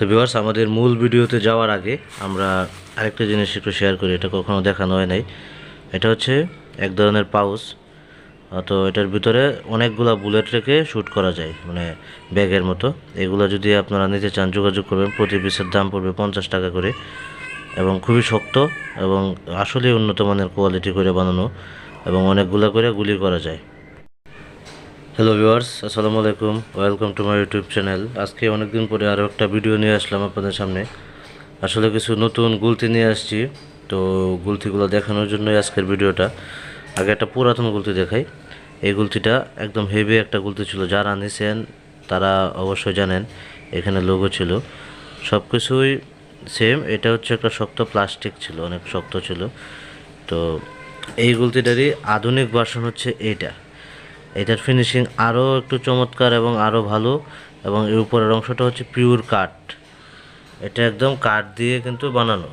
তো ভিউয়ার্স আমাদের মূল ভিডিওতে যাওয়ার আগে আমরা আরেকটা জিনিস একটু শেয়ার করি, এটা কখনো দেখানো হয় নাই। এটা হচ্ছে এক ধরনের পাউচ তো এটার ভিতরে অনেকগুলা বুলেট রেখে শ্যুট করা যায় মানে ব্যাগের মতো। এগুলো যদি আপনারা নিতে চান, যোগাযোগ করবেন, প্রতি পিসের দাম পড়বে পঞ্চাশ টাকা করে এবং খুবই শক্ত এবং আসলে উন্নত মানের কোয়ালিটি করে বানানো এবং অনেকগুলা করে গুলি করা যায়। হ্যালো ভিউয়ার্স আসসালামু আলাইকুম। Welcome to my YouTube channel আজকে অনেকদিন পরে আরও একটা ভিডিও নিয়ে আসলাম আপনাদের সামনে। আসলে কিছু নতুন গুলতি নিয়ে আসছি। তো গুলতিগুলো দেখানোর জন্যই আজকের ভিডিওটা। আগে একটা পুরাতন গুলতি দেখাই। এই গুলতিটা একদম হেভি একটা গুলতি ছিল। যারা নিছেন, তারা অবশ্যই জানেন, এখানে লোগো ছিল। সব কিছুই সেম এটা হচ্ছে একটা শক্ত প্লাস্টিক ছিল, অনেক শক্ত ছিল। তো এই গুলতিটারই আধুনিক ভার্সন হচ্ছে এইটা। এটার ফিনিশিং আরও একটু চমৎকার এবং আরও ভালো এবং এর উপরের অংশটা হচ্ছে পিওর কাঠ এটা একদম কাঠ দিয়ে কিন্তু বানানো।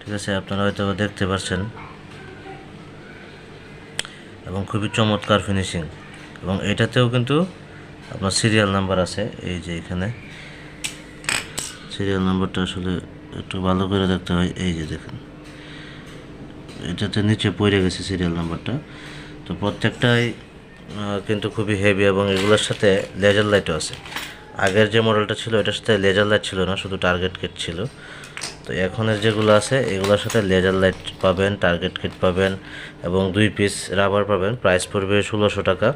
ঠিক আছে, আপনারা হয়তো দেখতে পাচ্ছেন এবং খুবই চমৎকার ফিনিশিং এবং এটাতেও কিন্তু আপনার সিরিয়াল নাম্বার আছে, এই যে এখানে। সিরিয়াল নাম্বারটা আসলে একটু ভালো করে দেখতে হয়, এই যে দেখেন। এটাতে নিচে পড়ে গেছে সিরিয়াল নাম্বারটা তো প্রত্যেকটাই কিন্তু খুবই হেভি এবং এগুলোর সাথে লেজার লাইটও আছে। আগের যে মডেলটা ছিল, এটার সাথে লেজার লাইট ছিল না, শুধু টার্গেট কিট ছিল। তো এখনের যেগুলো আছে, এগুলোর সাথে লেজার লাইট পাবেন টার্গেট কিট পাবেন এবং দুই পিস রাবার পাবেন। প্রাইস পড়বে ষোলোশো টাকা।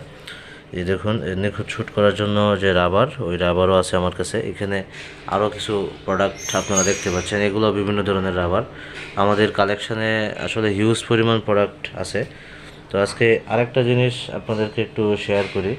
এই দেখুন নিখুঁত শ্যুট করার জন্য যে রাবার ওই রাবারও আছে আমার কাছে। এখানে আরও কিছু প্রোডাক্ট আপনারা দেখতে পাচ্ছেন। এগুলো বিভিন্ন ধরনের রাবার আমাদের কালেকশানে আসলে হিউজ পরিমাণ প্রোডাক্ট আছে। তো আজকে আরেকটা জিনিস আপনাদেরকে একটু শেয়ার করি।